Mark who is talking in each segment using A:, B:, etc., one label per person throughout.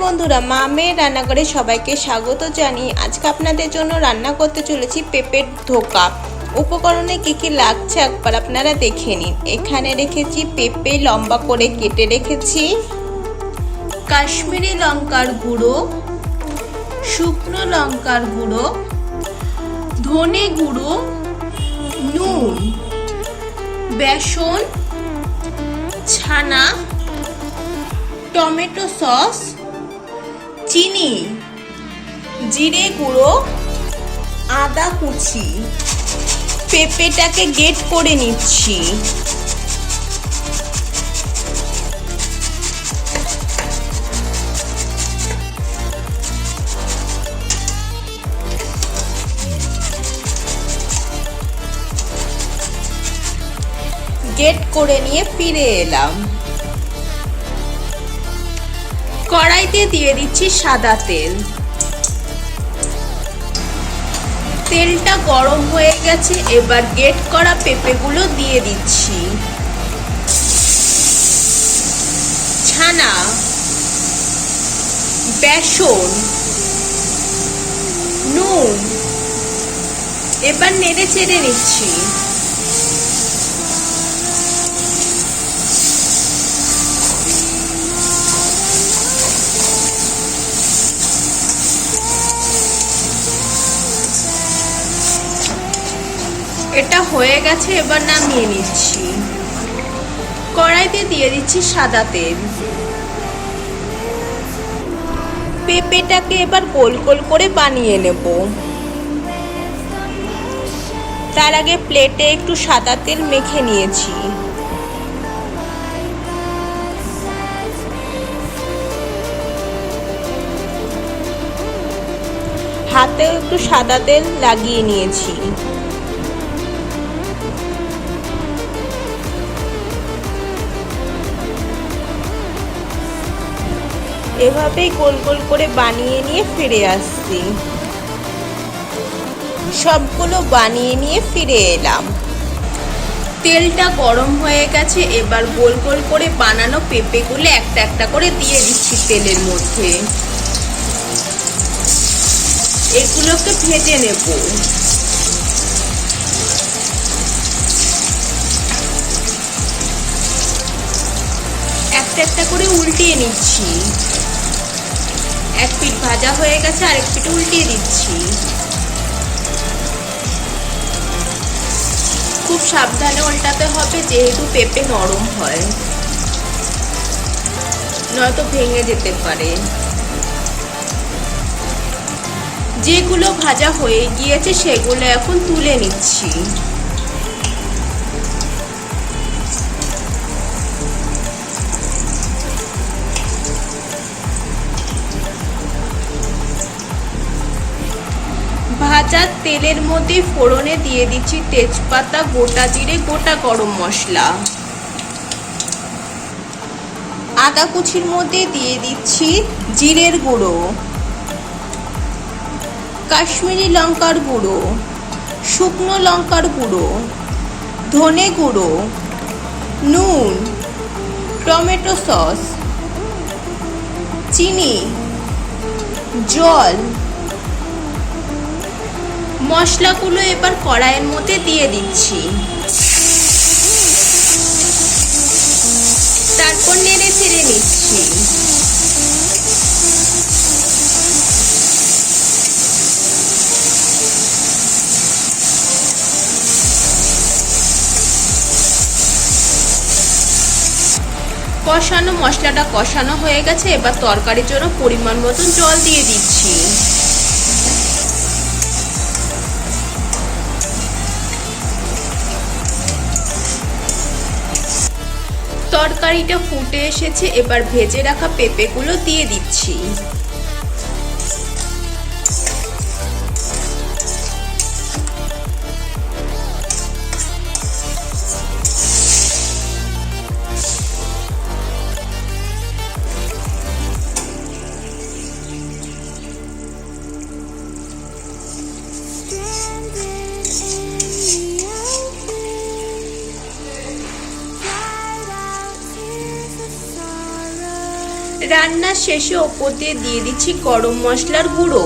A: বন্ধুরা, মা মেয়ের রান্নাঘরে সবাইকে স্বাগত জানিয়ে আজকে আপনাদের জন্য রান্না করতে চলেছি পেঁপের ধোকা। উপকরণে কী কী লাগছে একবার আপনারা দেখে নিন। এখানে রেখেছি পেঁপে লম্বা করে কেটে রেখেছি, কাশ্মীরি লঙ্কার গুঁড়ো, শুকনো লঙ্কার গুঁড়ো, ধনে গুঁড়ো, নুন, বেসন, ছানা, টমেটো সস চিনি জিরে গুঁড়ো আদা কুচি পেঁপেটাকে গেট করে নিচ্ছি। গেট করে নিয়ে ফিরে এলাম। কড়াইতে দিয়ে দিচ্ছি সাদা তেল। তেলটা গরম হয়ে গেছে, এবার গেট করা পেঁপেগুলো দিয়ে দিচ্ছি। ছানা, বেসন, নুন, এবার নেড়ে চেড়ে নিচ্ছি। এটা হয়ে গেছে, এবার নামিয়ে নিচ্ছি। কড়াইতে দিয়ে দিচ্ছি সাদা তেল। পেঁপেটাকে এবার গোল গোল করে বানিয়ে নেব। তার আগে প্লেটে একটু সাদা তেল মেখে নিয়েছি। হাতে একটু সাদা তেল লাগিয়ে নিয়েছি। এভাবেই গোল গোল করে বানিয়ে নিয়ে ফিরে আসছি। সবগুলো বানিয়ে নিয়ে ফিরে এলাম। তেলটা গরম হয়ে গেছে, এবার গোল গোল করে বানানো পেঁপেগুলো একটা একটা করে দিয়ে দিচ্ছি তেলের মধ্যে। এগুলোকে ভেজে নেব। একটা একটা করে উল্টিয়ে নিচ্ছি। এক পিঠ ভাজা হয়ে গেছে, আরেক পিঠ উল্টিয়ে দিচ্ছি। খুব সাবধানে উল্টাতে হবে, যেহেতু পেঁপে নরম হয়। নয়তো ভেঙে যেতে পারে। যেগুলো ভাজা হয়ে গিয়েছে, সেগুলো এখন তুলে নিচ্ছি। তেলের মধ্যে ফোড়নে দিয়ে দিচ্ছি তেজপাতা, গোটা জিরে, গোটা গরম মশলা। আদা কুচির মধ্যে দিয়ে দিচ্ছি জিরের গুঁড়ো। কাশ্মীরি লঙ্কার গুঁড়ো। শুকনো লঙ্কার গুঁড়ো। ধনে গুঁড়ো। নুন। Tomato sauce. চিনি। জল। মশলাগুলো এবার কড়াইয়ের মধ্যে দিয়ে দিচ্ছি। তারপর নেড়ে ছেড়ে নিচ্ছি। কষানো মশলাটা কষানো হয়ে গেছে, এবার তরকারির জন্য পরিমাণ মতন জল দিয়ে দিচ্ছি। তরকারিটা ফুটে এসেছে এবার ভেজে রাখা পেঁপেগুলো দিয়ে দিচ্ছি। রান্নার শেষে ওপর দিয়ে দিয়ে দিচ্ছি গরম মশলার গুঁড়ো।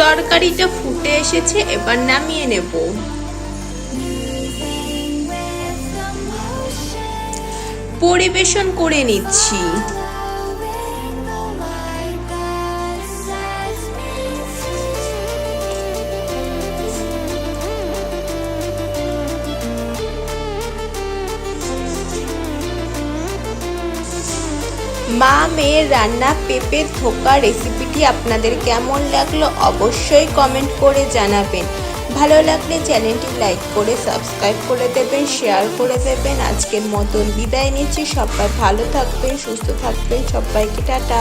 A: তরকারিটা ফুটে এসেছে, এবার নামিয়ে নেব। পরিবেশন করে নিচ্ছি। মা মেয়ের রান্না পেঁপের থোকা রেসিপিটি আপনাদের কেমন লাগল অবশ্যই কমেন্ট করে জানাবেন। ভালো লাগলে চ্যানেলটি লাইক করে সাবস্ক্রাইব করে দেবেন শেয়ার করে দেবেন। আজকের মতন বিদায় নিচ্ছি। সবাই ভালো থাকবেন, সুস্থ থাকবেন। সবাইকে টাটা।